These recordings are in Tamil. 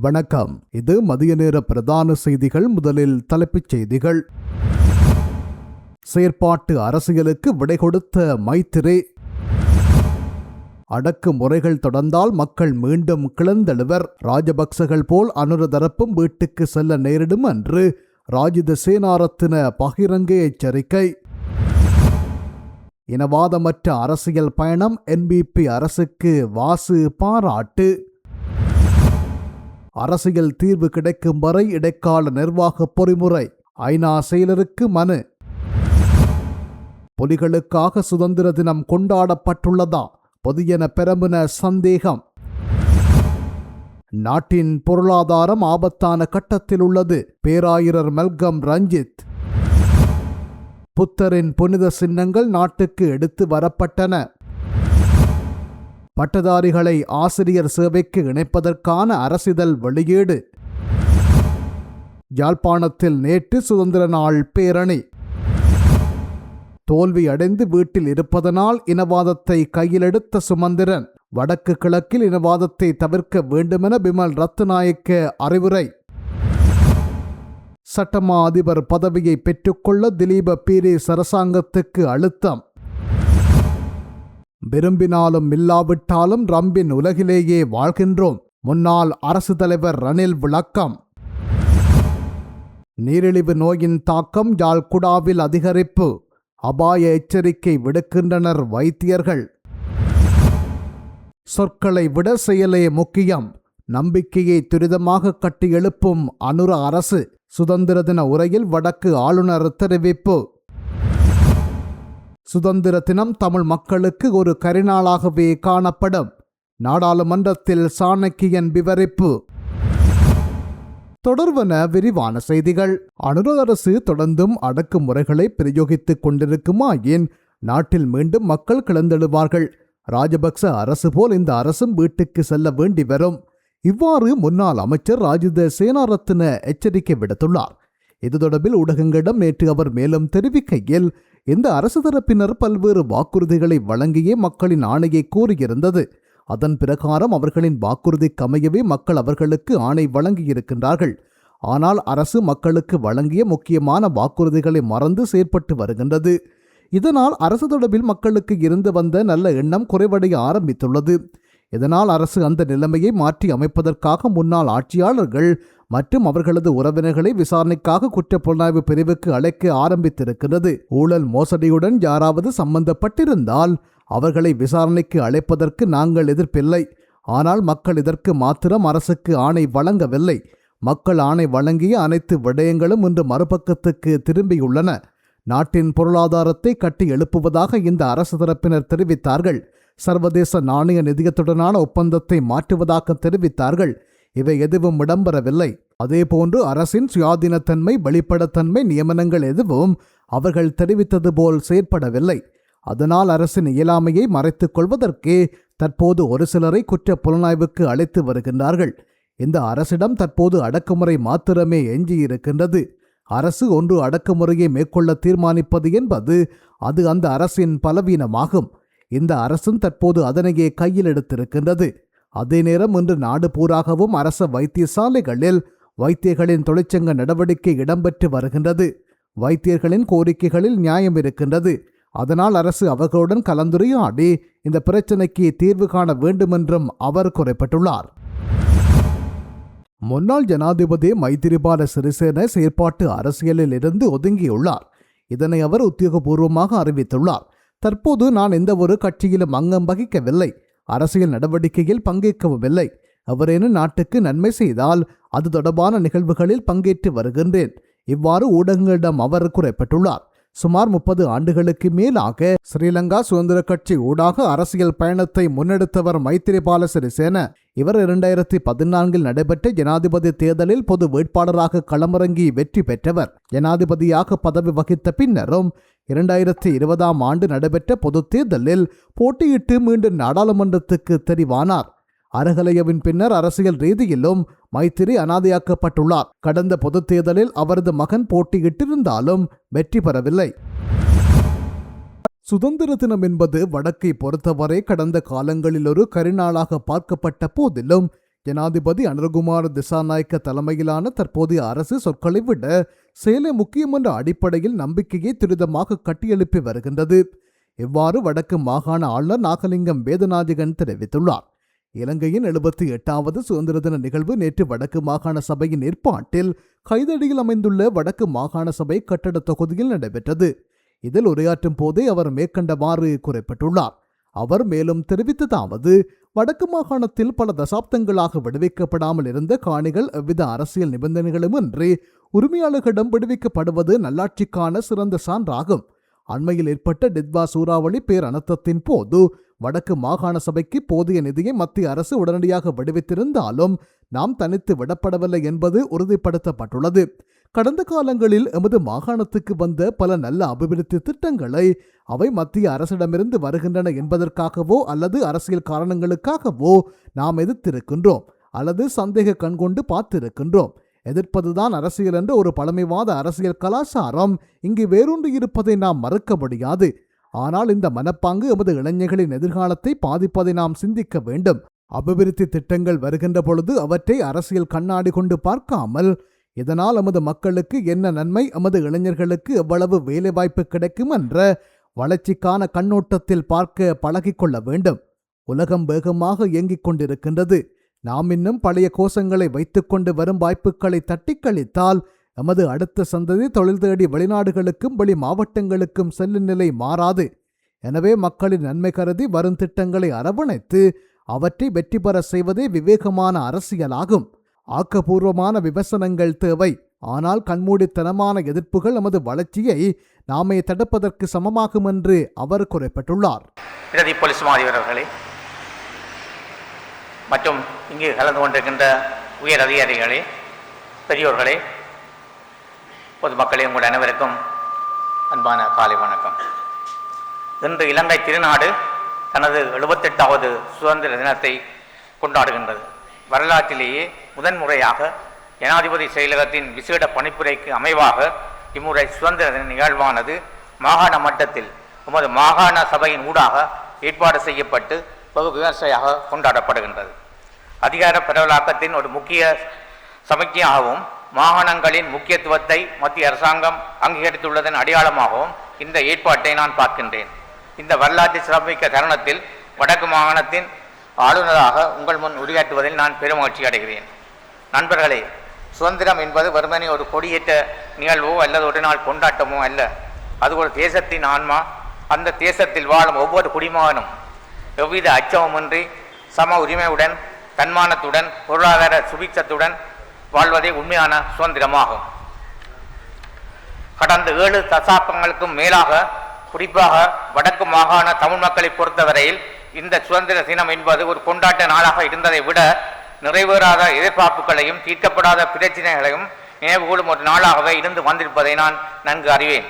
வணக்கம். இது மதிய நேர பிரதான செய்திகள். முதலில் தலைப்புச் செய்திகள். செயற்பாட்டு அரசியலுக்கு விடை கொடுத்த மைத்திரி. அடக்கு முறைகள் தொடர்ந்தால் மக்கள் மீண்டும் கிளந்தெழுவர் ராஜபக்சகள் போல் அனுரதரப்பும் வீட்டுக்கு செல்ல நேரிடும் என்று ராஜித சேனாரத்தின பகிரங்க எச்சரிக்கை. இனவாதமற்ற அரசியல் பயணம் என்பிபி அரசுக்கு வாசு பாராட்டு. அரசியல் தீர்வு கிடைக்கும் வரை இடைக்கால நிர்வாக பொறிமுறை. ஐநா செயலருக்கு மனு. புலிகளுக்காக சுதந்திர தினம் கொண்டாடப்பட்டுள்ளதா? பொதியன பெரம்புன சந்தேகம். நாட்டின் பொருளாதாரம் ஆபத்தான கட்டத்தில் உள்ளது. பேராயிரர் மல்கம் ரஞ்சித். புத்தரின் புனித சின்னங்கள் நாட்டுக்கு எடுத்து வரப்பட்டன. பட்டதாரிகளை ஆசிரியர் சேவைக்கு இணைப்பதற்கான அரசிதழ் வெளியீடு. யாழ்ப்பாணத்தில் நேற்று சுதந்திர நாள் பேரணி. தோல்வி அடைந்து வீட்டில் இருப்பதனால் இனவாதத்தை கையிலெடுத்த சுமந்திரன் வடக்கு கிழக்கில் இனவாதத்தை தவிர்க்க வேண்டுமென பிமல் ரத்நாயக்க அறிவுரை. சட்டமா அதிபர் பதவியை பெற்றுக்கொள்ள திலீப பீரிஸ் அரசாங்கத்துக்கு அழுத்தம். விரும்பினாலும் இல்லாவிட்டாலும் ரம்பின் உலகிலேயே வாழ்கின்றோம். முன்னாள் அரசு தலைவர் ரணில் விளக்கம். நீரிழிவு நோயின் தாக்கம் யாழ்குடாவில் அதிகரிப்பு. அபாய எச்சரிக்கை விடுக்கின்றனர் வைத்தியர்கள். சொற்களை விட செயலே முக்கியம். நம்பிக்கையை துரிதமாக கட்டியெழுப்பும் அனுர அரசு. சுதந்திர தின உரையில் வடக்கு ஆளுநர் தெரிவிப்பு. சுதந்திர தினம் தமிழ் மக்களுக்கு ஒரு கரிநாளாகவே காணப்படும். நாடாளுமன்றத்தில் சாணக்கியன் விவரிப்பு. தொடர்வன விரிவான செய்திகள். அனுரக அரசு தொடர்ந்தும் அடக்குமுறைகளை பிரயோகித்துக் கொண்டிருக்குமா ஏன் நாட்டில் மீண்டும் மக்கள் கிளந்தெழுவார்கள் ராஜபக்ச அரசு போல் இந்த அரசும் வீட்டுக்கு செல்ல வேண்டி வரும். இவ்வாறு முன்னாள் அமைச்சர் ராஜித சேனாரத்ன எச்சரிக்கை விடுத்துள்ளார். இது தொடர்பில் ஊடகங்களிடம் நேற்று அவர் மேலும் தெரிவிக்கையில் இந்த அரசு தரப்பினர் பல்வேறு வாக்குறுதிகளை வழங்கியே மக்களின் ஆணையை கூறியிருந்தது அதன் பிரகாரம் அவர்களின் வாக்குறுதிக்கு அமையவே மக்கள் அவர்களுக்கு ஆணை வழங்கியிருக்கின்றார்கள். ஆனால் அரசு மக்களுக்கு வழங்கிய முக்கியமான வாக்குறுதிகளை மறந்து செயற்பட்டு வருகின்றது. இதனால் அரசு தொடர்பில் மக்களுக்கு இருந்து வந்த நல்ல எண்ணம் குறைவடைய ஆரம்பித்துள்ளது. இதனால் அரசு அந்த நிலைமையை மாற்றி அமைப்பதற்காக முன்னாள் ஆட்சியாளர்கள் மற்றும் அவர்களது உறவினர்களை விசாரணைக்காக குற்றப்புலனாய்வு பிரிவுக்கு அழைக்க ஆரம்பித்திருக்கிறது ஊழல் மோசடியுடன் யாராவது சம்பந்தப்பட்டிருந்தால் அவர்களை விசாரணைக்கு அழைப்பதற்கு நாங்கள் எதிர்ப்பில்லை. ஆனால் மக்கள் இதற்கு மாத்திரம் அரசுக்கு ஆணை வழங்கவில்லை. மக்கள் ஆணை வழங்கிய அனைத்து விடயங்களும் இன்று மறுபக்கத்துக்கு திரும்பியுள்ளன. நாட்டின் பொருளாதாரத்தை கட்டி எழுப்புவதாக இந்த அரசு தரப்பினர் தெரிவித்தார்கள். சர்வதேச நாணய நிதியத்துடனான ஒப்பந்தத்தை மாற்றுவதாக தெரிவித்தார்கள். இவை எதுவும் இடம்பெறவில்லை. அதேபோன்று அரசின் சுயாதீனத்தன்மை வெளிப்படத்தன்மை நியமனங்கள் எதுவும் அவர்கள் தெரிவித்தது போல் செயற்படவில்லை. அதனால் அரசின் இயலாமையை மறைத்துக் கொள்வதற்கே தற்போது ஒரு சிலரை குற்ற புலனாய்வுக்கு அழைத்து வருகின்றார்கள். இந்த அரசிடம் தற்போது அடக்குமுறை மாத்திரமே எஞ்சியிருக்கின்றது. அரசு ஒன்று அடக்குமுறையை மேற்கொள்ள தீர்மானிப்பது என்பது அது அந்த அரசின் பலவீனமாகும். இந்த அரசும் தற்போது அதனையே கையில் எடுத்திருக்கின்றது. அதே நேரம் இன்று நாடு பூராகவும் அரச வைத்தியசாலைகளில் வைத்தியர்களின் தொழிற்சங்க நடவடிக்கை இடம்பெற்று வருகின்றது. வைத்தியர்களின் கோரிக்கைகளில் நியாயம் இருக்கின்றது. அதனால் அரசு அவர்களுடன் கலந்துரையாடி இந்த பிரச்சினைக்கு தீர்வு காண வேண்டுமென்றும் அவர் குறிப்பிட்டுள்ளார். முன்னாள் ஜனாதிபதி மைத்திரிபால சிறிசேன செயற்பாட்டு அரசியலில் இருந்து ஒதுங்கியுள்ளார். இதனை அவர் உத்தியோகபூர்வமாக அறிவித்துள்ளார். தற்போது நான் எந்த ஒரு கட்சியிலும் அங்கம் வகிக்கவில்லை. அரசியல் நடவடிக்கையில் பங்கேற்கவும் இல்லை அவரேனும் நாட்டுக்கு நன்மை செய்தால் அது தொடர்பான நிகழ்வுகளில் பங்கேற்று வருகின்றேன். இவ்வாறு ஊடகங்களிடம் அவர் குறைப்பட்டுள்ளார். சுமார் முப்பது ஆண்டுகளுக்கு மேலாக ஸ்ரீலங்கா சுதந்திர கட்சி ஊடாக அரசியல் பயணத்தை முன்னெடுத்தவர் மைத்திரிபால சிறிசேன. இவர் இரண்டாயிரத்தி பதினான்கில் நடைபெற்ற ஜனாதிபதி தேர்தலில் பொது வேட்பாளராக களமிறங்கி வெற்றி பெற்றவர். ஜனாதிபதியாக பதவி வகித்த பின்னரும் இரண்டாயிரத்தி இருபதாம் ஆண்டு நடைபெற்ற பொதுத் தேர்தலில் போட்டியிட்டு மீண்டும் நாடாளுமன்றத்துக்கு தெரிவானார். அரகலையவின் பின்னர் அரசியல் ரீதியிலும் மைத்திரி அனாதையாக்கப்பட்டுள்ளார். கடந்த பொதுத் தேர்தலில் அவரது மகன் போட்டியிட்டிருந்தாலும் வெற்றி பெறவில்லை. சுதந்திர தினம் என்பது வடக்கை பொறுத்தவரை கடந்த காலங்களில் ஒரு கரிநாளாக பார்க்கப்பட்ட போதிலும் ஜனாதிபதி அனுகுமார் திசாநாயக்க தலைமையிலான தற்போதைய அரசு சொற்களை விட செயலே முக்கியம் என்ற அடிப்படையில் நம்பிக்கையை துரிதமாக கட்டியெழுப்பி வருகின்றது. இவ்வாறு வடக்கு மாகாண ஆளுநர் நாகலிங்கம் வேதநாதிகன் தெரிவித்துள்ளார். இலங்கையின் எழுபத்தி எட்டாவது சுதந்திர தின நிகழ்வு நேற்று வடக்கு மாகாண சபையின் ஏற்பாட்டில் கைதடியில் அமைந்துள்ள வடக்கு மாகாண சபை கட்டட தொகுதியில் நடைபெற்றது. இதில் உரையாற்றும் போதே அவர் மேற்கண்டவாறு குறிப்பிட்டுள்ளார். அவர் மேலும் தெரிவித்ததாவது வடக்கு மாகாணத்தில் பல தசாப்தங்களாக விடுவிக்கப்படாமல் இருந்த காணிகள் எவ்வித அரசியல் நிபந்தனைகளுமின்றி உரிமையாளர்களிடம் விடுவிக்கப்படுவது நல்லாட்சிக்கான சிறந்த சான்றாகும். அண்மையில் ஏற்பட்ட டித்வா சூறாவளி பேரனர்த்தத்தின் போது வடக்கு மாகாண சபைக்கு போதிய நிதியை மத்திய அரசு உடனடியாக விடுவித்திருந்தாலும் நாம் தனித்து விடப்படவில்லை என்பது உறுதிப்படுத்தப்பட்டுள்ளது. கடந்த காலங்களில் எமது மாகாணத்துக்கு வந்த பல நல்ல அபிவிருத்தி திட்டங்களை அவை மத்திய அரசிடமிருந்து வருகின்றன என்பதற்காகவோ அல்லது அரசியல் காரணங்களுக்காகவோ நாம் எதிர்த்திருக்கின்றோம் அல்லது சந்தேக கண்கொண்டு பார்த்திருக்கின்றோம். எதிர்ப்பதுதான் அரசியல் என்ற ஒரு பழமைவாத அரசியல் கலாச்சாரம். இங்கு வேரூன்றி இருப்பதை நாம் மறுக்க முடியாது. ஆனால் இந்த மனப்பாங்கு எமது இளைஞர்களின் எதிர்காலத்தை பாதிப்பதை நாம் சிந்திக்க வேண்டும். அபிவிருத்தி திட்டங்கள் வருகின்ற பொழுது அவற்றை அரசியல் கண்ணாடி கொண்டு பார்க்காமல் இதனால் எமது மக்களுக்கு என்ன நன்மை எமது இளைஞர்களுக்கு எவ்வளவு வேலைவாய்ப்பு கிடைக்கும் என்ற வளர்ச்சிக்கான கண்ணோட்டத்தில் பார்க்க பழகிக்கொள்ள வேண்டும். உலகம் வேகமாக இயங்கிக் கொண்டிருக்கின்றது. நாம் இன்னும் பழைய கோஷங்களை வைத்துக்கொண்டு வரும் வாய்ப்புகளை தட்டிக் கழித்தால் எமது அடுத்த சந்ததி தொழில் தேடி வெளிநாடுகளுக்கும் வெளி மாவட்டங்களுக்கும் செல்லும் நிலை மாறாது. எனவே மக்களின் நன்மை கருதி வரும் திட்டங்களை அரவணைத்து அவற்றை வெற்றி பெற செய்வதே விவேகமான அரசியலாகும். ஆக்கப்பூர்வமான விமர்சனங்கள் தேவை. ஆனால் கண்மூடித்தனமான எதிர்ப்புகள் நமது வளர்ச்சியை நாமே தடுப்பதற்கு சமமாகும் என்று அவர் குறிப்பிட்டுள்ளார். பிரதி போலீஸ் மாதிபர் மற்றும் இங்கு கலந்து கொண்டிருக்கின்ற உயர் அதிகாரிகளே பெரியோர்களே பொதுமக்களே உங்கள் அனைவருக்கும் அன்பான காலை வணக்கம். இன்று இலங்கை திருநாடு தனது எழுபத்தெட்டாவது சுதந்திர தினத்தை கொண்டாடுகின்றது. வரலாற்றிலேயே முதன்முறையாக ஜனாதிபதி செயலகத்தின் விசேட பணிப்புரைக்கு அமைவாக இம்முறை சுதந்திர தின நிகழ்வானது மாகாண மட்டத்தில் உமது மாகாண சபையின் ஊடாக ஏற்பாடு செய்யப்பட்டு வெகு விமர்சையாக கொண்டாடப்படுகின்றது. அதிகார பரவலாக்கத்தின் ஒரு முக்கிய சமிக்கையாகவும் மாகாணங்களின் முக்கியத்துவத்தை மத்திய அரசாங்கம் அங்கீகரித்துள்ளதன் அடையாளமாகவும் இந்த ஏற்பாட்டை நான் பார்க்கின்றேன். இந்த வரலாற்று சிறப்புமிக்க தருணத்தில் வடக்கு மாகாணத்தின் ஆளுநராக உங்கள் முன் உரையாற்றுவதில் நான் பெருமகிழ்ச்சி அடைகிறேன். நண்பர்களே சுதந்திரம் என்பது வெறுமனே ஒரு கொடியேற்ற நிகழ்வோ அல்லது ஒரு நாள் கொண்டாட்டமோ அல்ல. அது ஒரு தேசத்தின் ஆன்மா. அந்த தேசத்தில் வாழும் ஒவ்வொரு குடிமகனும் எவ்வித அச்சமுமின்றி சம உரிமையுடன் தன்மானத்துடன் பொருளாதார சுபிச்சத்துடன் வாழ்வதே உண்மையான சுதந்திரமாகும். கடந்த ஏழு தசாப்தங்களுக்கும் மேலாக குறிப்பாக வடக்கு மாகாண தமிழ் மக்களை பொறுத்தவரையில் இந்த சுதந்திர தினம் என்பது ஒரு கொண்டாட்ட நாளாக இருந்ததை விட நிறைவேறாத எதிர்பார்ப்புகளையும் தீர்க்கப்படாத பிரச்சனைகளையும் நினைவுகூடும் ஒரு நாளாகவே இருந்து வந்திருப்பதை நான் நன்கு அறிவேன்.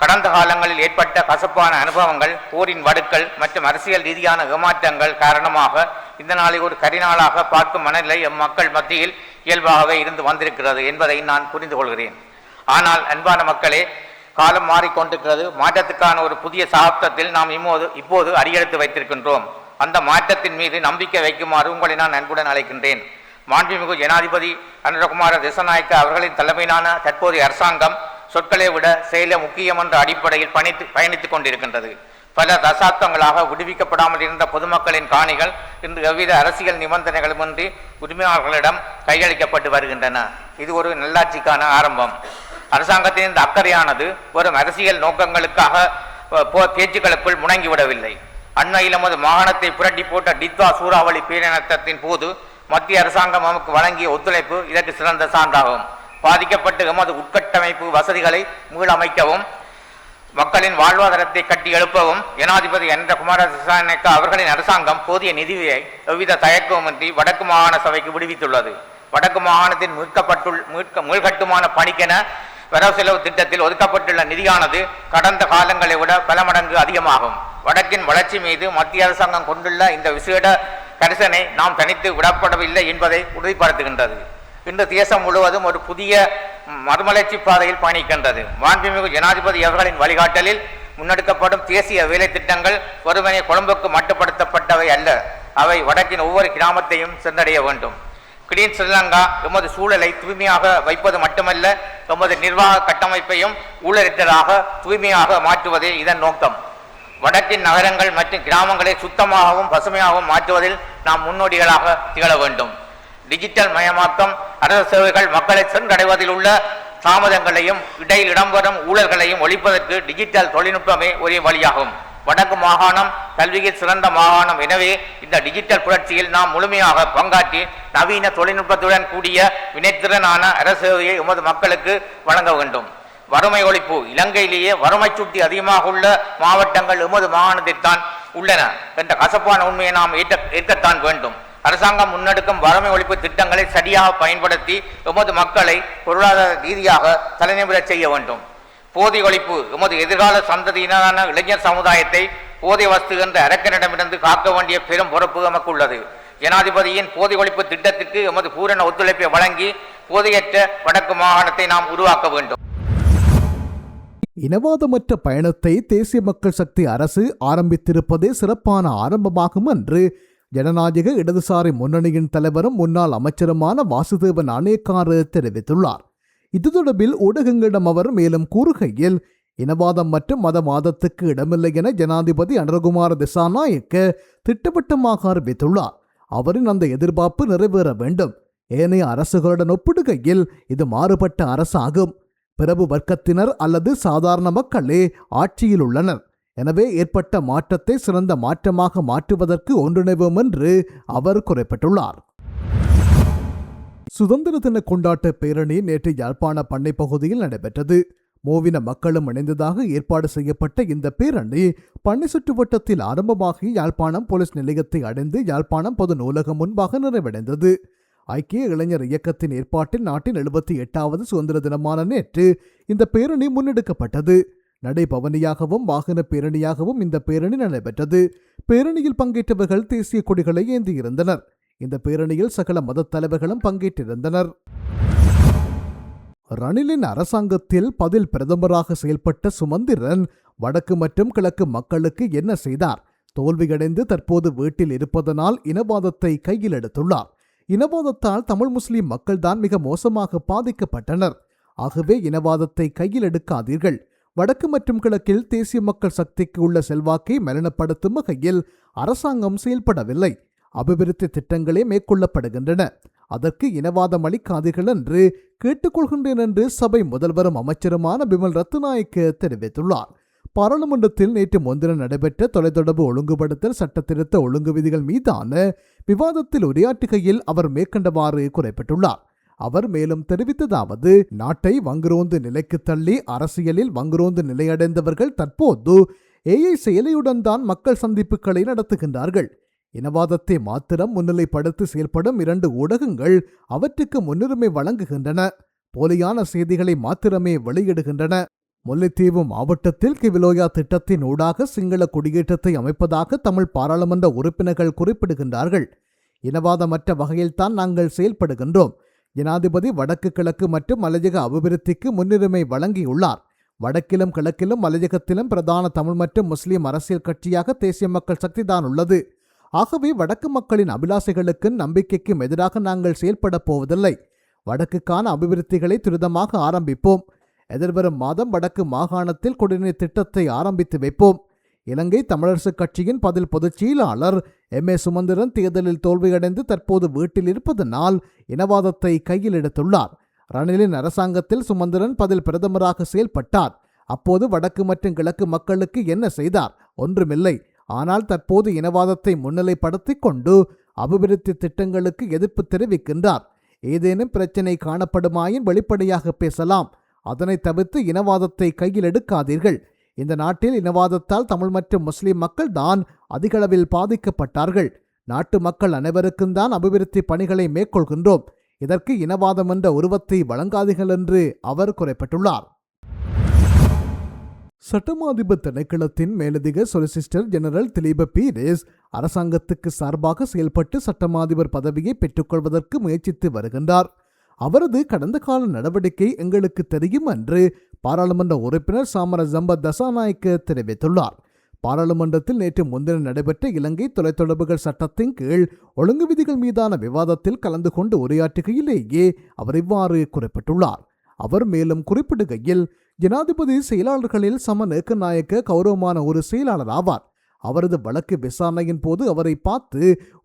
கடந்த காலங்களில் ஏற்பட்ட கசப்பான அனுபவங்கள் போரின் வடுக்கள் மற்றும் அரசியல் ரீதியான ஏமாற்றங்கள் காரணமாக இந்த நாளை ஒரு கரிநாளாக பார்க்கும் மனநிலை எம் மக்கள் மத்தியில் இயல்பாகவே இருந்து வந்திருக்கிறது என்பதை நான் புரிந்து கொள்கிறேன். ஆனால் அன்பான மக்களே காலம் மாறிக்கொண்டிருக்கிறது. மாற்றத்துக்கான ஒரு புதிய சகாப்தத்தில் நாம் இப்போது இப்போது அடியெடுத்து வைத்திருக்கின்றோம். அந்த மாற்றத்தின் மீது நம்பிக்கை வைக்குமாறு உங்களை நான் அன்புடன் அழைக்கின்றேன். மாண்புமிகு ஜனாதிபதி அனுரகுமார திசநாயக்க அவர்களின் தலைமையிலான தற்போதைய அரசாங்கம் சொற்களை விட செயல முக்கியம் என்ற அடிப்படையில் பணித்து பயணித்துக் கொண்டிருக்கின்றது. பல தசாப்தங்களாக விடுவிக்கப்படாமல் இருந்த பொதுமக்களின் காணிகள் இன்று எவ்வித அரசியல் நிபந்தனைகளுமின்றி உரிமையாளர்களிடம் கையளிக்கப்பட்டு வருகின்றன. இது ஒரு நல்லாட்சிக்கான ஆரம்பம். அரசாங்கத்தின் இந்த அக்கறையானது வரும் அரசியல் நோக்கங்களுக்காக பேச்சுக்களுக்குள் முணங்கிவிடவில்லை. அண்மையில் நமது மாகாணத்தை புரட்டி போட்ட டித்வா சூறாவளி பேரினத்தின் போது மத்திய அரசாங்கம் நமக்கு வழங்கிய ஒத்துழைப்பு இதற்கு சிறந்த சான்றாகும். பாதிக்கப்பட்ட எமது உட்கட்டமைப்பு வசதிகளை மீளமைக்கவும் மக்களின் வாழ்வாதாரத்தை கட்டி எழுப்பவும் ஜனாதிபதி என்ற குமார அவர்களின் அரசாங்கம் போதிய நிதியை எவ்வித தயக்கமின்றி வடக்கு மாகாண சபைக்கு விடுவித்துள்ளது. வடக்கு மாகாணத்தின் மீட்கப்பட்டுள் மீட்க மீள்கட்டுமான பணிக்கென வரவு செலவு திட்டத்தில் ஒதுக்கப்பட்டுள்ள நிதியானது கடந்த காலங்களை விட பல மடங்கு அதிகமாகும். வடக்கின் வளர்ச்சி மீது மத்திய அரசாங்கம் கொண்டுள்ள இந்த விசேட கரிசனை நாம் தனித்து விடப்படவில்லை என்பதை உறுதிப்படுத்துகின்றது. இன்று தேசம் முழுவதும் ஒரு புதிய மறுமலர்ச்சி பாதையில் பயணிக்கின்றது. மாண்புமிகு ஜனாதிபதி அவர்களின் வழிகாட்டலில் முன்னெடுக்கப்படும் தேசிய வேலை திட்டங்கள் ஒருவனை கொழும்புக்கு மட்டுப்படுத்தப்பட்டவை அல்ல. அவை வடக்கின் ஒவ்வொரு கிராமத்தையும் சென்றடைய வேண்டும். கிளீன் ஸ்ரீலங்கா எமது சூழலை தூய்மையாக வைப்பது மட்டுமல்ல எமது நிர்வாக கட்டமைப்பையும் ஊழலற்றதாக தூய்மையாக மாற்றுவதே இதன் நோக்கம். வடக்கின் நகரங்கள் மற்றும் கிராமங்களை சுத்தமாகவும் பசுமையாகவும் மாற்றுவதில் நாம் முன்னோடிகளாக திகழ வேண்டும். டிஜிட்டல் மயமாக்கம் அரசு சேவைகள் மக்களை சென்றடைவதில் உள்ள தாமதங்களையும் இடையில் இடம்பெறும் ஊழல்களையும் ஒழிப்பதற்கு டிஜிட்டல் தொழில்நுட்பமே ஒரே வழியாகும். வடக்கு மாகாணம் கல்வியில் சிறந்த மாகாணம். எனவே இந்த டிஜிட்டல் புரட்சியில் நாம் முழுமையாக பங்காற்றி நவீன தொழில்நுட்பத்துடன் கூடிய வினைத்திறனான அரசு சேவையை எமது மக்களுக்கு வழங்க வேண்டும். வறுமை ஒழிப்பு இலங்கையிலேயே வறுமை சுட்டி அதிகமாக உள்ள மாவட்டங்கள் எமது மாகாணத்தில்தான் உள்ளன. என்ற கசப்பான உண்மையை நாம் ஏற்ற ஏற்கத்தான் வேண்டும். அரசாங்கம் முன்னெடுக்கும் வறுமை ஒழிப்பு திட்டங்களை சரியாக பயன்படுத்தி எமது மக்களை பொருளாதார ரீதியாக தலைநிமிரச் செய்ய வேண்டும். போதை ஒழிப்பு எமது எதிர்கால சந்ததியினரான இளைஞர் சமுதாயத்தை போதை வஸ்து என்ற அரக்கனிடமிருந்து காக்க வேண்டிய பெரும் பொறுப்பு நமக்கு உள்ளது ஜனாதிபதியின் போதை ஒழிப்பு திட்டத்திற்கு எமது பூரண ஒத்துழைப்பை வழங்கி போதையற்ற வடக்கு மாகாணத்தை நாம் உருவாக்க வேண்டும். இனவாதமற்ற பயணத்தை தேசிய மக்கள் சக்தி அரசு ஆரம்பித்திருப்பதே சிறப்பான ஆரம்பமாகும் என்று ஜனநாயக இடதுசாரி முன்னணியின் தலைவரும் முன்னாள் அமைச்சருமான வாசுதேவன் அணேக்காறு தெரிவித்துள்ளார். இது தொடர்பில் ஊடகங்களிடம் அவர் மேலும் கூறுகையில் இனவாதம் மற்றும் மதவாதத்துக்கு இடமில்லை என ஜனாதிபதி அனுரகுமார் திசாநாயக்க திட்டவட்டமாக அறிவித்துள்ளார். அவரின் அந்த எதிர்பார்ப்பு நிறைவேற வேண்டும். ஏனைய அரசுகளுடன் ஒப்பிடுகையில் இது மாறுபட்ட அரசாகும். பிரபு வர்க்கத்தினர் அல்லது சாதாரண மக்களே ஆட்சியில் உள்ளனர். எனவே ஏற்பட்ட மாற்றத்தை சிறந்த மாற்றமாக மாற்றுவதற்கு ஒன்றிணைவோம் என்று அவர் குறிப்பிட்டுள்ளார். சுதந்திர தின கொண்டாட்ட பேரணி நேற்று யாழ்ப்பாண பண்ணை பகுதியில் நடைபெற்றது. மூவின மக்களும் இணைந்ததாக ஏற்பாடு செய்யப்பட்ட இந்த பேரணி பண்ணை சுற்றுவட்டத்தில் ஆரம்பமாகி யாழ்ப்பாணம் போலீஸ் நிலையத்தை அடைந்து யாழ்ப்பாணம் பொது நூலகம் முன்பாக நிறைவடைந்தது. ஐக்கிய இளைஞர் இயக்கத்தின் ஏற்பாட்டில் நாட்டின் எழுபத்தி எட்டாவது சுதந்திர தினமான நேற்று இந்த பேரணி முன்னெடுக்கப்பட்டது. நடைபவனியாகவும் வாகன பேரணியாகவும் இந்த பேரணி நடைபெற்றது. பேரணியில் பங்கேற்றவர்கள் தேசிய கொடிகளை ஏந்தியிருந்தனர் இந்த பேரணியில் சகல மதத் தலைவர்களும் பங்கேற்றிருந்தனர். ரணிலின் அரசாங்கத்தில் பதில் பிரதமராக செயல்பட்ட சுமந்திரன் வடக்கு மற்றும் கிழக்கு மக்களுக்கு என்ன செய்தார்? தோல்வியடைந்து தற்போது வீட்டில் இருப்பதனால் இனவாதத்தை கையில் எடுத்துள்ளார். இனவாதத்தால் தமிழ் முஸ்லிம் மக்கள்தான் மிக மோசமாக பாதிக்கப்பட்டனர். ஆகவே இனவாதத்தை கையில் எடுக்காதீர்கள். வடக்கு மற்றும் கிழக்கில் தேசிய மக்கள் சக்திக்கு உள்ள செல்வாக்கை மலினப்படுத்தும் வகையில் அரசாங்கம் செயல்படவில்லை. அபிவிருத்தி திட்டங்களே மேற்கொள்ளப்படுகின்றன. அதற்கு இனவாதம் அளிக்காதீர்கள் என்று கேட்டுக்கொள்கின்றேன் என்று சபை முதல்வரும் அமைச்சருமான பிமல் ரத்நாயக்க தெரிவித்துள்ளார். பாராளுமன்றத்தில் நேற்று முன்தினம் நடைபெற்ற தொலைத்தொடர்பு ஒழுங்குபடுத்தல் சட்டத்திருத்த ஒழுங்கு விதிகள் மீதான விவாதத்தில் உரையாற்றுகையில் அவர் மேற்கண்டவாறு குறிப்பிட்டுள்ளார். அவர் மேலும் தெரிவித்ததாவது நாட்டை வங்குரோந்து நிலைக்கு தள்ளி அரசியலில் வங்குரோந்து நிலையடைந்தவர்கள் தற்போது ஏஐ செயலியுடன் தான் மக்கள் சந்திப்புகளை நடத்துகின்றார்கள். இனவாதத்தை மாத்திரம் முன்னிலைப்படுத்தி செயல்படும் இரண்டு ஊடகங்கள் அவற்றுக்கு முன்னுரிமை வழங்குகின்றன. போலியான செய்திகளை மாத்திரமே வெளியிடுகின்றன. முல்லைத்தீவு மாவட்டத்தில் கிவிலோயா திட்டத்தின் ஊடாக சிங்கள குடியேற்றத்தை அமைப்பதாக தமிழ் பாராளுமன்ற உறுப்பினர்கள் குறிப்பிடுகின்றார்கள். இனவாதமற்ற வகையில்தான் நாங்கள் செயல்படுகின்றோம். ஜனாதிபதி வடக்கு கிழக்கு மற்றும் மலையக அபிவிருத்திக்கு முன்னுரிமை வழங்கியுள்ளார். வடக்கிலும் கிழக்கிலும் மலையகத்திலும் பிரதான தமிழ் மற்றும் முஸ்லிம் அரசியல் கட்சியாக தேசிய மக்கள் சக்தி தான் உள்ளது. ஆகவே வடக்கு மக்களின் அபிலாசைகளுக்கு நம்பிக்கைக்கும் எதிராக நாங்கள் செயல்பட போவதில்லை. வடக்குக்கான அபிவிருத்திகளை துரிதமாக ஆரம்பிப்போம். எதிர்வரும் மாதம் வடக்கு மாகாணத்தில் குடிநீர் திட்டத்தை ஆரம்பித்து வைப்போம். இலங்கை தமிழரசுக் கட்சியின் பதில் பொதுச் செயலாளர் எம் ஏ சுமந்திரன் தேர்தலில் தோல்வியடைந்து தற்போது வீட்டில் இருப்பதனால் இனவாதத்தை கையில் எடுத்துள்ளார். ரணிலின் அரசாங்கத்தில் சுமந்திரன் பதில் பிரதமராக செயல்பட்டார். அப்போது வடக்கு மற்றும் கிழக்கு மக்களுக்கு என்ன செய்தார்? ஒன்றுமில்லை. ஆனால் தற்போது இனவாதத்தை முன்னிலைப்படுத்திக் கொண்டு அபிவிருத்தி திட்டங்களுக்கு எதிர்ப்பு தெரிவிக்கின்றார். ஏதேனும் பிரச்சினை காணப்படுமாயின் வெளிப்படையாக பேசலாம். அதனை தவிர்த்து இனவாதத்தை கையில் எடுக்காதீர்கள். இந்த நாட்டில் இனவாதத்தால் தமிழ் மற்றும் முஸ்லிம் மக்கள் தான் அதிகளவில் பாதிக்கப்பட்டார்கள். நாட்டு மக்கள் அனைவருக்கும் தான் அபிவிருத்தி பணிகளை மேற்கொள்கின்றோம். இதற்கு இனவாதம் என்ற உருவத்தை வழங்காதீர்கள் என்று அவர் குறிப்பிட்டுள்ளார். சட்டமாதிப திணைக்களத்தின் மேலதிக சொலிசிஸ்டர் ஜெனரல் திலீப பீரிஸ் அரசாங்கத்துக்கு சார்பாக செயல்பட்டு சட்டமாதிபர் பதவியை பெற்றுக்கொள்வதற்கு முயற்சித்து வருகின்றார். அவரது கடந்த கால நடவடிக்கை எங்களுக்கு தெரியும் என்று பாராளுமன்ற உறுப்பினர் சாமர ஜம்ப தசாநாயக்க தெரிவித்துள்ளார். பாராளுமன்றத்தில் நேற்று முன்தினம் நடைபெற்ற இலங்கை தொலைத்தொடர்புகள் சட்டத்தின் கீழ் ஒழுங்கு விதிகள் மீதான விவாதத்தில் கலந்து கொண்டு உரையாற்றுகையிலேயே அவர் இவ்வாறு குறிப்பிட்டுள்ளார். அவர் மேலும் குறிப்பிடுகையில் ஜனாதிபதி செயலாளர்களில் சம நேக்கநாயக்க கௌரவமான ஒரு செயலாளர் ஆவார். அவரது வழக்கு விசாரணையின் போது அவரை பார்த்து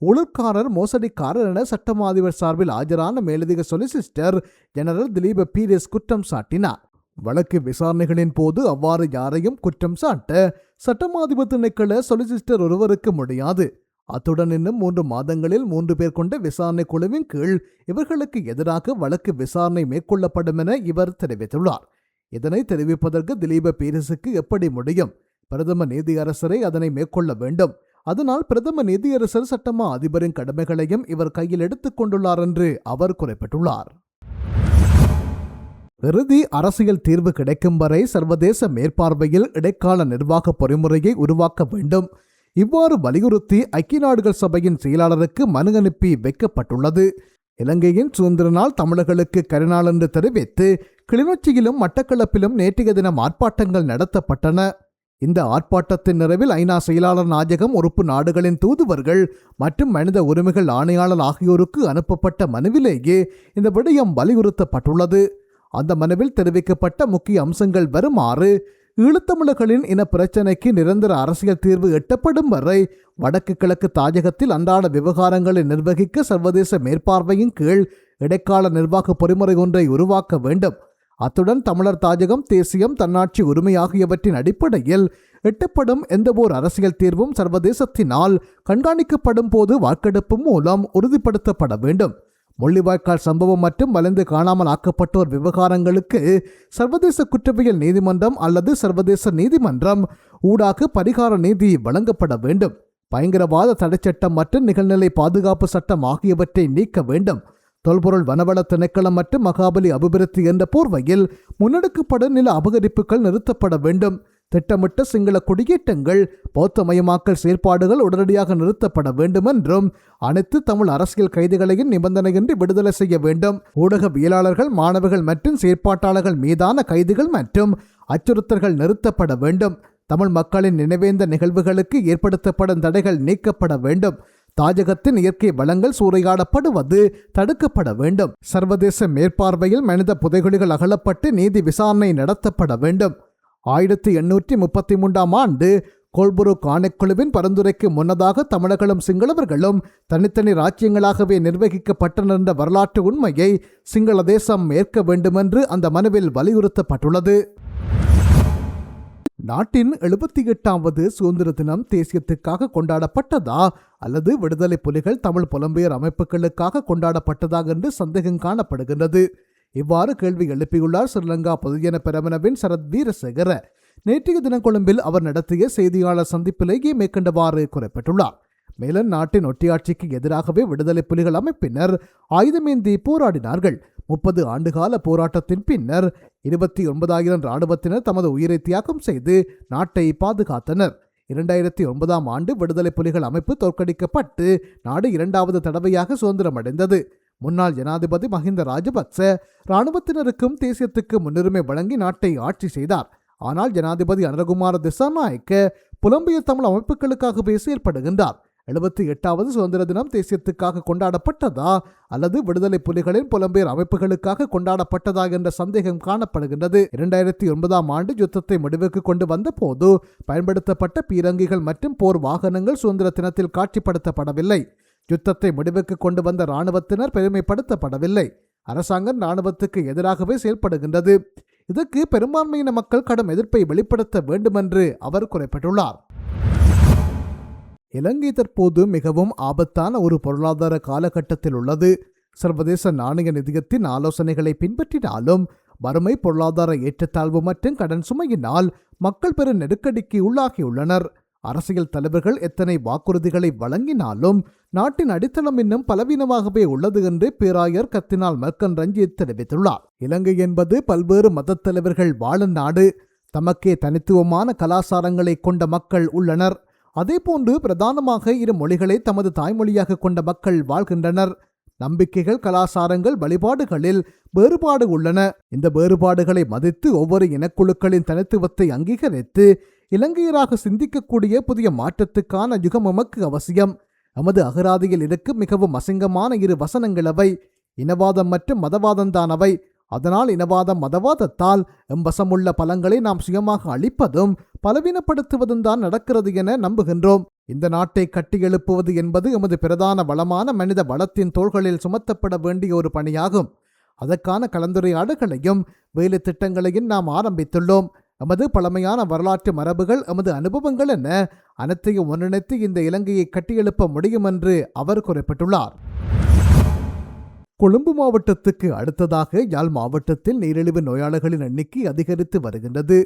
ஒழுக்காரர் மோசடிக்காரர் என சட்டமா அதிபர் சார்பில் ஆஜரான மேலதிக சொலிசிஸ்டர் ஜெனரல் திலீப பீரிஸ் குற்றம் சாட்டினார். வழக்கு விசாரணைகளின் போது அவ்வாறு யாரையும் குற்றம் சாட்ட சட்டமாதிபத்து நிக்கல சொலிசிஸ்டர் ஒருவருக்கு முடியாது. அத்துடன் இன்னும் மூன்று மாதங்களில் மூன்று பேர் கொண்ட விசாரணை குழுவின் கீழ் இவர்களுக்கு எதிராக வழக்கு விசாரணை மேற்கொள்ளப்படும் என இவர் தெரிவித்துள்ளார். இதனை தெரிவிப்பதற்கு திலீப பீரிஸுக்கு எப்படி முடியும்? பிரதம நீதியரசரை அதனை மேற்கொள்ள வேண்டும். அதனால் பிரதம நீதியரசர் சட்டமா அதிபரின் கடமைகளையும் இவர் கையில் எடுத்துக் கொண்டுள்ளார் என்று அவர் குறிப்பிட்டுள்ளார். இறுதி அரசியல் தீர்வு கிடைக்கும் வரை சர்வதேச மேற்பார்வையில் இடைக்கால நிர்வாக பொறிமுறையை உருவாக்க வேண்டும். இவ்வாறு வலியுறுத்தி ஐக்கிய நாடுகள் சபையின் செயலாளருக்கு மனு அனுப்பி வைக்கப்பட்டுள்ளது. இலங்கையின் சுதந்திர நாள் தமிழர்களுக்கு கருநாள் என்று தெரிவித்து கிளிநொச்சியிலும் மட்டக்களப்பிலும் நேற்றைய தினம் ஆர்ப்பாட்டங்கள் நடத்தப்பட்டன. இந்த ஆர்ப்பாட்டத்தின் நிறைவில் ஐநா செயலாளர் நாயகம் உறுப்பு நாடுகளின் தூதுவர்கள் மற்றும் மனித உரிமைகள் ஆணையாளர் ஆகியோருக்கு அனுப்பப்பட்ட மனுவிலேயே இந்த விடயம் வலியுறுத்தப்பட்டுள்ளது. அந்த மனுவில் தெரிவிக்கப்பட்ட முக்கிய அம்சங்கள் வருமாறு ஈழத்தமிழர்களின் இன பிரச்சினைக்கு நிரந்தர அரசியல் தீர்வு எட்டப்படும் வரை வடக்கு கிழக்கு தாயகத்தில் அன்றாட விவகாரங்களை நிர்வகிக்க சர்வதேச மேற்பார்வையின் கீழ் இடைக்கால நிர்வாக பொறிமுறை ஒன்றை உருவாக்க வேண்டும். அத்துடன் தமிழர் தாயகம் தேசியம் தன்னாட்சி உரிமை ஆகியவற்றின் அடிப்படையில் எட்டப்படும் எந்தவோர் அரசியல் தீர்வும் சர்வதேசத்தினால் கண்காணிக்கப்படும் போது வாக்கெடுப்பு மூலம் உறுதிப்படுத்தப்பட வேண்டும். முள்ளிவாய்க்கால் சம்பவம் மற்றும் வளைந்து காணாமல் ஆக்கப்பட்டோர் விவகாரங்களுக்கு சர்வதேச குற்றவியல் நீதிமன்றம் அல்லது சர்வதேச நீதிமன்றம் ஊடாக பரிகார நீதி வழங்கப்பட வேண்டும். பயங்கரவாத தடைச்சட்டம் மற்றும் நிகழ்நிலை பாதுகாப்பு சட்டம் ஆகியவற்றை நீக்க வேண்டும். தொல்பொருள் வனவள திணைக்களம் மற்றும் மகாபலி அபிவிருத்தி என்ற போர்வையில் முன்னெடுக்கப்படும் நில அபகரிப்புகள் நிறுத்தப்பட வேண்டும். திட்டமிட்ட சிங்கள குடியேற்றங்கள் பௌத்தமயமாக்கல் செயற்பாடுகள் உடனடியாக நிறுத்தப்பட வேண்டுமென்றும் அனைத்து தமிழ் அரசியல் கைதிகளையும் நிபந்தனையின்றி விடுதலை செய்ய வேண்டும். ஊடகவியலாளர்கள் மாணவர்கள் மற்றும் செயற்பாட்டாளர்கள் மீதான கைதுகள் மற்றும் அச்சுறுத்தல்கள் நிறுத்தப்பட வேண்டும். தமிழ் மக்களின் நினைவேந்த நிகழ்வுகளுக்கு ஏற்படுத்தப்படும் தடைகள் நீக்கப்பட வேண்டும். தாஜகத்தின் இயற்கை வளங்கள் சூறையாடப்படுவது தடுக்கப்பட வேண்டும். சர்வதேச மேற்பார்வையில் மனித புதைகுழிகள் அகலப்பட்டு நீதி விசாரணை நடத்தப்பட வேண்டும். ஆயிரத்தி எண்ணூற்றி முப்பத்தி மூன்றாம் ஆண்டு கோல்புரு காணைக்குழுவின் பரிந்துரைக்கு முன்னதாக தமிழர்களும் சிங்களவர்களும் தனித்தனி ராஜ்யங்களாகவே நிர்வகிக்கப்பட்டனர் வரலாற்று உண்மையை சிங்கள தேசம் ஏற்க வேண்டுமென்று அந்த மனுவில் வலியுறுத்தப்பட்டுள்ளது. நாட்டின் எழுபத்தி எட்டாவது சுதந்திர தினம் தேசியத்துக்காக கொண்டாடப்பட்டதா அல்லது விடுதலை புலிகள் தமிழ் புலம்பெயர் அமைப்புகளுக்காக கொண்டாடப்பட்டதா என்று சந்தேகம் காணப்படுகின்றது. இவ்வாறு கேள்வி எழுப்பியுள்ளார் ஸ்ரீலங்கா பொதுஜன பெரமனவின் சரத் வீரசேகர. நேற்றைய தினம் கொழும்பில் அவர் நடத்திய செய்தியாளர் சந்திப்பிலேயே மேற்கண்டவாறு குறிப்பிட்டுள்ளார். மேலும் நாட்டின் ஒட்டியாட்சிக்கு எதிராகவே விடுதலை புலிகள் அமைப்பினர் ஆயுதமேந்தி போராடினார்கள். முப்பது ஆண்டுகால போராட்டத்தின் பின்னர் இருபத்தி ஒன்பதாயிரம் இராணுவத்தினர் தமது உயிரை தியாகம் செய்து நாட்டை பாதுகாத்தனர். இரண்டாயிரத்தி ஒன்பதாம் ஆண்டு விடுதலை புலிகள் அமைப்பு தோற்கடிக்கப்பட்டு நாடு இரண்டாவது தடவையாக சுதந்திரமடைந்தது. முன்னாள் ஜனாதிபதி மஹிந்த ராஜபக்ச இராணுவத்தினருக்கும் தேசியத்துக்கு முன்னுரிமை வழங்கி நாட்டை ஆட்சி செய்தார். ஆனால் ஜனாதிபதி அனுரகுமார திசாநாயக்க புலம்பெயர் தமிழ் அமைப்புகளுக்காகவே செயற்படுகின்றார் எழுபத்தி எட்டாவது சுதந்திர தினம் தேசியத்துக்காக கொண்டாடப்பட்டதா அல்லது விடுதலை புலிகளின் புலம்பெயர் அமைப்புகளுக்காக கொண்டாடப்பட்டதா என்ற சந்தேகம் காணப்படுகின்றது. இரண்டாயிரத்தி ஒன்பதாம் ஆண்டு யுத்தத்தை முடிவுக்கு கொண்டு வந்த போது பயன்படுத்தப்பட்ட பீரங்கிகள் மற்றும் போர் வாகனங்கள் சுதந்திர தினத்தில் காட்சிப்படுத்தப்படவில்லை. யுத்தத்தை முடிவுக்கு கொண்டு வந்த இராணுவத்தினர் பெருமைப்படுத்தப்படவில்லை. அரசாங்கம் இராணுவத்துக்கு எதிராகவே செயல்படுகின்றது. இதற்கு பெரும்பான்மையின மக்கள் கடும் எதிர்ப்பை வெளிப்படுத்த வேண்டுமென்று அவர் குறிப்பிட்டுள்ளார். இலங்கை தற்போது மிகவும் ஆபத்தான ஒரு பொருளாதார காலகட்டத்தில் உள்ளது. சர்வதேச நாணய நிதியத்தின் ஆலோசனைகளை பின்பற்றினாலும் வறுமை பொருளாதார ஏற்றத்தாழ்வு மற்றும் கடன் சுமையினால் மக்கள் பெரும் நெருக்கடிக்கு உள்ளாகியுள்ளனர். அரசியல் தலைவர்கள் எத்தனை வாக்குறுதிகளை வழங்கினாலும் நாட்டின் அடித்தளம் இன்னும் பலவீனமாகவே உள்ளது என்று பேராயர் கத்தினால் மர்க்கன் ரஞ்சித் தெரிவித்துள்ளார். இலங்கை என்பது பல்வேறு மதத் தலைவர்கள் வாழும் நாடு தமக்கே தனித்துவமான கலாசாரங்களை கொண்ட மக்கள் உள்ளனர். அதேபோன்று பிரதானமாக இரு மொழிகளை தமது தாய்மொழியாக கொண்ட மக்கள் வாழ்கின்றனர். நம்பிக்கைகள் கலாசாரங்கள் வழிபாடுகளில் வேறுபாடு உள்ளன. இந்த வேறுபாடுகளை மதித்து ஒவ்வொரு இனக்குழுக்களின் தனித்துவத்தை அங்கீகரித்து இலங்கையராக சிந்திக்கக்கூடிய புதிய மாற்றத்துக்கான யுகம் எமக்கு அவசியம். எமது அகராதியில் இருக்கும் மிகவும் அசிங்கமான இரு வசனங்கள் அவை. இனவாதம் மற்றும் மதவாதம்தான் அவை. அதனால் இனவாதம் மதவாதத்தால் எம்பசமுள்ள பலங்களை நாம் சுயமாக அளிப்பதும் பலவீனப்படுத்துவதும் தான் நடக்கிறது என நம்புகின்றோம். இந்த நாட்டை கட்டியெழுப்புவது என்பது எமது பிரதான வளமான மனித வளத்தின் தோள்களில் சுமத்தப்பட வேண்டிய ஒரு பணியாகும். அதற்கான கலந்துரையாடுகளையும் வேலை திட்டங்களையும் நாம் ஆரம்பித்துள்ளோம். எமது பழமையான வரலாற்று மரபுகள் எமது அனுபவங்கள் என அனைத்தையும் ஒன்றிணைத்து இந்த இலங்கையை கட்டியெழுப்ப முடியும் என்று அவர் குறிப்பிட்டுள்ளார். கொழும்பு மாவட்டத்துக்கு அடுத்ததாக யாழ் மாவட்டத்தில் நீரிழிவு நோயாளர்களின் எண்ணிக்கை அதிகரித்து வருகின்றது.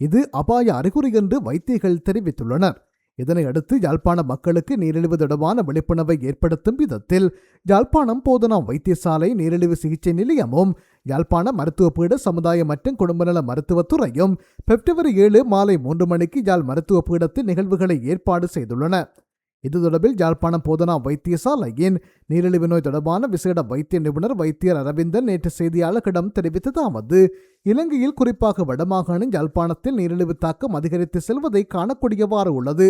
இது அபாய அறிகுறி என்று வைத்தியர்கள் தெரிவித்துள்ளனர். இதனையடுத்து யாழ்ப்பாண மக்களுக்கு நீரிழிவு தொடர்பான விழிப்புணர்வை ஏற்படுத்தும் விதத்தில் யாழ்ப்பாணம் போதனா வைத்தியசாலை நீரிழிவு சிகிச்சை நிலையமும் யாழ்ப்பாண மருத்துவ பீட சமுதாய மற்றும் குடும்பநல மருத்துவத்துறையும் பிப்ரவரி ஏழு மாலை மூன்று மணிக்கு யாழ் மருத்துவ பீடத்தில் நிகழ்வுகளை ஏற்பாடு செய்துள்ளன. இது தொடர்பில் யாழ்ப்பாணம் போதனா வைத்தியசாலையின் நீரிழிவு நோய் தொடர்பான விசேட வைத்திய நிபுணர் வைத்தியர் அரவிந்தன் நேற்று செய்தியாளர்களிடம் தெரிவித்ததாவது இலங்கையில் குறிப்பாக வடமாகாணம் யாழ்ப்பாணத்தில் நீரிழிவு தாக்கம் அதிகரித்து செல்வதை காணக்கூடியவாறு உள்ளது.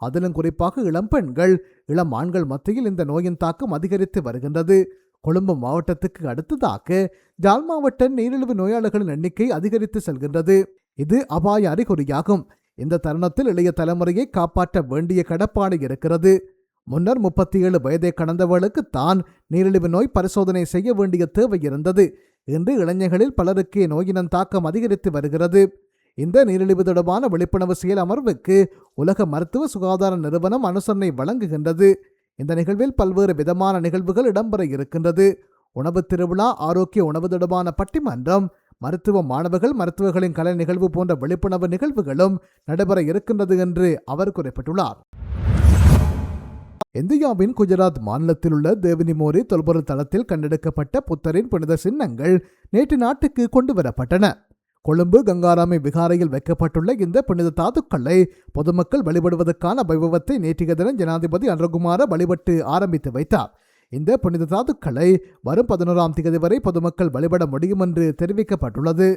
அதிலும் குறிப்பாக இளம்பெண்கள் இளம் ஆண்கள் மத்தியில் இந்த நோயின் தாக்கம் அதிகரித்து வருகின்றது. கொழும்பு மாவட்டத்துக்கு அடுத்ததாக ஜாழ் மாவட்ட நீரிழிவு நோயாளர்களின் எண்ணிக்கை அதிகரித்து செல்கின்றது. இது அபாய அறிகுறியாகும். இந்த தருணத்தில் இளைய தலைமுறையை காப்பாற்ற வேண்டிய கடப்பாடு இருக்கிறது. முன்னர் முப்பத்தி ஏழு வயதை கடந்தவர்களுக்கு தான் நீரிழிவு நோய் பரிசோதனை செய்ய வேண்டிய தேவை இருந்தது. இன்று இளைஞர்களில் பலருக்கு நோயினன் தாக்கம் அதிகரித்து வருகிறது. இந்த நீரிழிவு தொடர்பான விழிப்புணர்வு செயல் அமர்வுக்கு உலக மருத்துவ சுகாதார நிறுவனம் அனுசரணை வழங்குகின்றது. இந்த நிகழ்வில் பல்வேறு விதமான நிகழ்வுகள் இடம்பெற இருக்கின்றது. உணவு திருவிழா ஆரோக்கிய உணவு தொடர்பான பட்டிமன்றம் மருத்துவ மாணவர்கள் மருத்துவர்களின் கலை நிகழ்வு போன்ற விழிப்புணர்வு நிகழ்வுகளும் நடைபெற இருக்கின்றது என்று அவர் குறிப்பிட்டுள்ளார். இந்தியாவின் குஜராத் மாநிலத்தில் உள்ள தேவினிமோரி தொல்பொருள் தளத்தில் கண்டெடுக்கப்பட்ட புத்தரின் புனித சின்னங்கள் நேற்று நாட்டுக்கு கொண்டு வரப்பட்டன. கொழும்பு கங்காராமை விகாரையில் வைக்கப்பட்டுள்ள இந்த புனித தாதுக்களை பொதுமக்கள் வழிபடுவதற்கான வைபவத்தை நேற்றைய தினம் ஜனாதிபதி அன்றகுமார வழிபட்டு ஆரம்பித்து வைத்தார். இந்த புனித தாதுக்களை வரும் பதினோராம் தேதி வரை பொதுமக்கள் வழிபட முடியும் என்று தெரிவிக்கப்பட்டுள்ளது.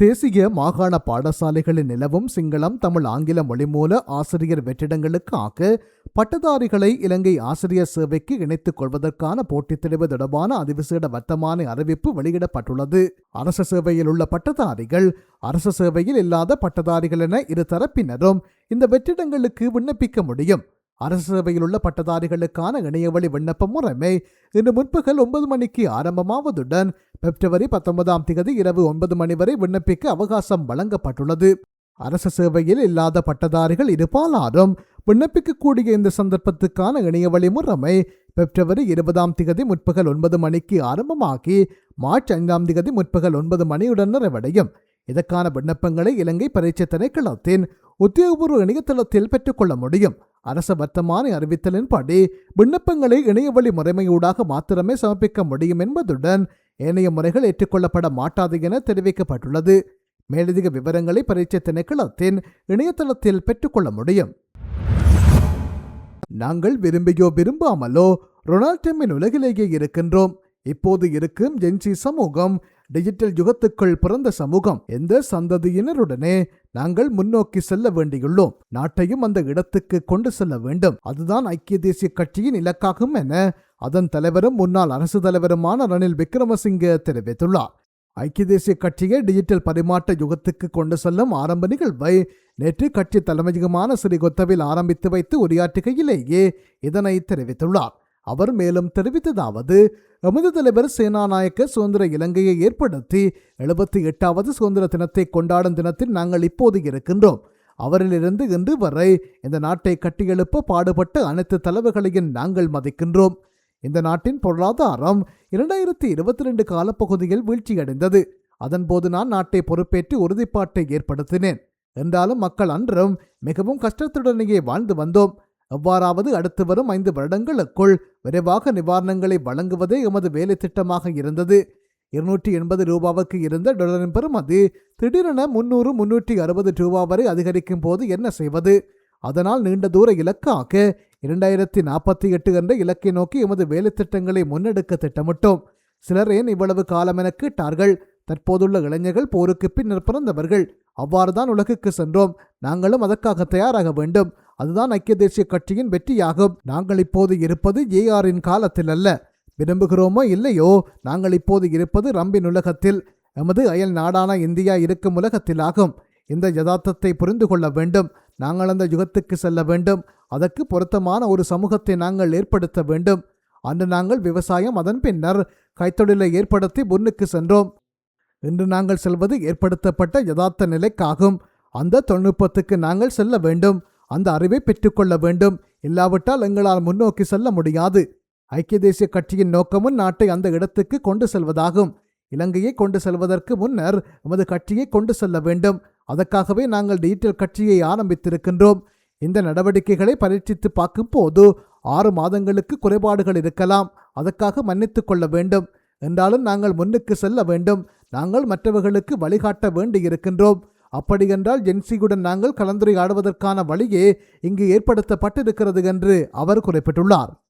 தேசிய மாகாண பாடசாலைகளில் நிலவும் சிங்களம் தமிழ் ஆங்கில மொழி மூல ஆசிரியர் வெற்றிடங்களுக்காக பட்டதாரிகளை இலங்கை ஆசிரியர் சேவைக்கு இணைத்துக் கொள்வதற்கான போட்டித் தேர்வு தொடர்பான அதிவிசேட வர்த்தமான அறிவிப்பு வெளியிடப்பட்டுள்ளது. அரச சேவையில் உள்ள பட்டதாரிகள் அரச சேவையில் இல்லாத பட்டதாரிகள் என இரு தரப்பினரும் இந்த வெற்றிடங்களுக்கு விண்ணப்பிக்க முடியும். அரசு சேவையில் உள்ள பட்டதாரிகளுக்கான இணையவழி விண்ணப்ப முறைமை இன்று முற்பகல் ஒன்பது மணிக்கு ஆரம்பமாவதுடன் பிப்ரவரி பத்தொன்பதாம் தேதி இரவு ஒன்பது மணி வரை விண்ணப்பிக்க அவகாசம் வழங்கப்பட்டுள்ளது. அரசு சேவையில் இல்லாத பட்டதாரிகள் இருபாலாரும் விண்ணப்பிக்கக்கூடிய இந்த சந்தர்ப்பத்துக்கான இணையவழி முறைமை பிப்ரவரி இருபதாம் தேதி முற்பகல் ஒன்பது மணிக்கு ஆரம்பமாகி மார்ச் ஐந்தாம் தேதி முற்பகல் ஒன்பது மணியுடன் நிறைவடையும். இதற்கான விண்ணப்பங்களை இலங்கை பரீட்சை திணைக்களத்தின் உத்தியோகபூர்வ இணையதளத்தில் பெற்றுக்கொள்ள முடியும். அரச வர்த்தமான அறிவித்தலின்படி விண்ணப்பங்களை இணையவழி முறைமையூடாக மாத்திரமே சமர்ப்பிக்க முடியும் என்பதுடன் ஏனைய முறைகள் ஏற்றுக்கொள்ளப்பட மாட்டாது என தெரிவிக்கப்பட்டுள்ளது. மேலதிக விவரங்களை பரீட்சை திணைக்களத்தின் இணையதளத்தில் பெற்றுக்கொள்ள முடியும். நாங்கள் விரும்பியோ விரும்பாமலோ ரொனால்டமின் உலகிலேயே இருக்கின்றோம். இப்போது இருக்கும் ஜென்சி சமூகம் டிஜிட்டல் யுகத்துக்குள் பிறந்த சமூகம். எந்த சந்ததியினருடனே நாங்கள் முன்னோக்கி செல்ல வேண்டியுள்ளோம். நாட்டையும் அந்த இடத்துக்கு கொண்டு செல்ல வேண்டும். அதுதான் ஐக்கிய தேசிய கட்சியின் இலக்காகும் என அதன் தலைவரும் முன்னாள் அரசு தலைவருமான ரணில் விக்ரமசிங்கே தெரிவித்துள்ளார். ஐக்கிய தேசிய கட்சியை டிஜிட்டல் பரிமாற்ற யுகத்துக்கு கொண்டு செல்லும் ஆரம்ப நிகழ்வை நேற்று கட்சி தலைமையகமான ஸ்ரீகொத்தவில் ஆரம்பித்து வைத்து உரையாற்றுகையிலேயே இதனை தெரிவித்துள்ளார். அவர் மேலும் தெரிவித்ததாவது எமது தலைவர் சேனாநாயக்க சுதந்திர இலங்கையை ஏற்படுத்தி எழுபத்தி எட்டாவது சுதந்திர தினத்தை கொண்டாடும் தினத்தில் நாங்கள் இப்போது இருக்கின்றோம். அவரிலிருந்து இன்று வரை இந்த நாட்டை கட்டியெழுப்ப பாடுபட்ட அனைத்து தலைவர்களையும் நாங்கள் மதிக்கின்றோம். இந்த நாட்டின் பொருளாதாரம் இரண்டாயிரத்தி இருபத்தி ரெண்டு காலப்பகுதியில் வீழ்ச்சியடைந்தது. அதன்போது நான் நாட்டை பொறுப்பேற்று உறுதிப்பாட்டை ஏற்படுத்தினேன். என்றாலும் மக்கள் அன்றும் மிகவும் கஷ்டத்துடனேயே வாழ்ந்து வந்தோம். எவ்வாறாவது அடுத்து வரும் ஐந்து வருடங்களுக்குள் விரைவாக நிவாரணங்களை வழங்குவதே எமது வேலை திட்டமாக இருந்தது. இருநூற்றி எண்பது ரூபாவுக்கு இருந்த டொலரின் பெறுமதி திடீரென முன்னூறு முன்னூற்றி அறுபது ரூபா வரை அதிகரிக்கும் போது என்ன செய்வது? அதனால் நீண்ட தூர இலக்காக இரண்டாயிரத்தி நாற்பத்தி எட்டு என்ற இலக்கை நோக்கி எமது வேலை திட்டங்களை முன்னெடுக்க திட்டமிட்டோம். சிலர் ஏன் இவ்வளவு காலம் என கேட்டார்கள்? தற்போதுள்ள இளைஞர்கள் போருக்கு பின்னர் பிறந்தவர்கள். அவ்வாறுதான் உலகுக்கு சென்றோம். நாங்களும் அதற்காக தயாராக வேண்டும். அதுதான் ஐக்கிய தேசிய கட்சியின் வெற்றியாகும். நாங்கள் இப்போது இருப்பது ஏஆரின் காலத்தில் அல்ல விரும்புகிறோமோ இல்லையோ நாங்கள் இப்போது இருப்பது ரம்பின் உலகத்தில். எமது அயல் நாடான இந்தியா இருக்கும் உலகத்திலாகும். இந்த யதார்த்தத்தை புரிந்து கொள்ள வேண்டும். நாங்கள் அந்த யுகத்துக்கு செல்ல வேண்டும். அதற்கு பொருத்தமான ஒரு சமூகத்தை நாங்கள் ஏற்படுத்த வேண்டும். அன்று நாங்கள் விவசாயம் அதன் பின்னர் கைத்தொழிலை ஏற்படுத்தி முன்னுக்கு சென்றோம். இன்று நாங்கள் செல்வது ஏற்படுத்தப்பட்ட யதார்த்த நிலைக்காகும். அந்த தொழில்நுட்பத்துக்கு நாங்கள் செல்ல வேண்டும். அந்த அறிவை பெற்றுக்கொள்ள வேண்டும். இல்லாவிட்டால் எங்களால் முன்னோக்கி செல்ல முடியாது. ஐக்கிய தேசிய கட்சியின் நோக்கமும் நாட்டை அந்த இடத்துக்கு கொண்டு செல்வதாகும். இலங்கையை கொண்டு செல்வதற்கு முன்னர் எமது கட்சியை கொண்டு செல்ல வேண்டும். அதற்காகவே நாங்கள் டிஜிட்டல் கட்சியை ஆரம்பித்திருக்கின்றோம். இந்த நடவடிக்கைகளை பரீட்சித்து பார்க்கும் போது ஆறு மாதங்களுக்கு குறைபாடுகள் இருக்கலாம். அதற்காக மன்னித்து கொள்ள வேண்டும். என்றாலும் நாங்கள் முன்னுக்கு செல்ல வேண்டும். நாங்கள் மற்றவர்களுக்கு வழிகாட்ட வேண்டியிருக்கின்றோம். அப்படியென்றால் ஜென்சியுடன் நாங்கள் கலந்துரையாடுவதற்கான வழியே இங்கு ஏற்படுத்தப்பட்டிருக்கிறது என்று அவர் குறிப்பிட்டுள்ளார்.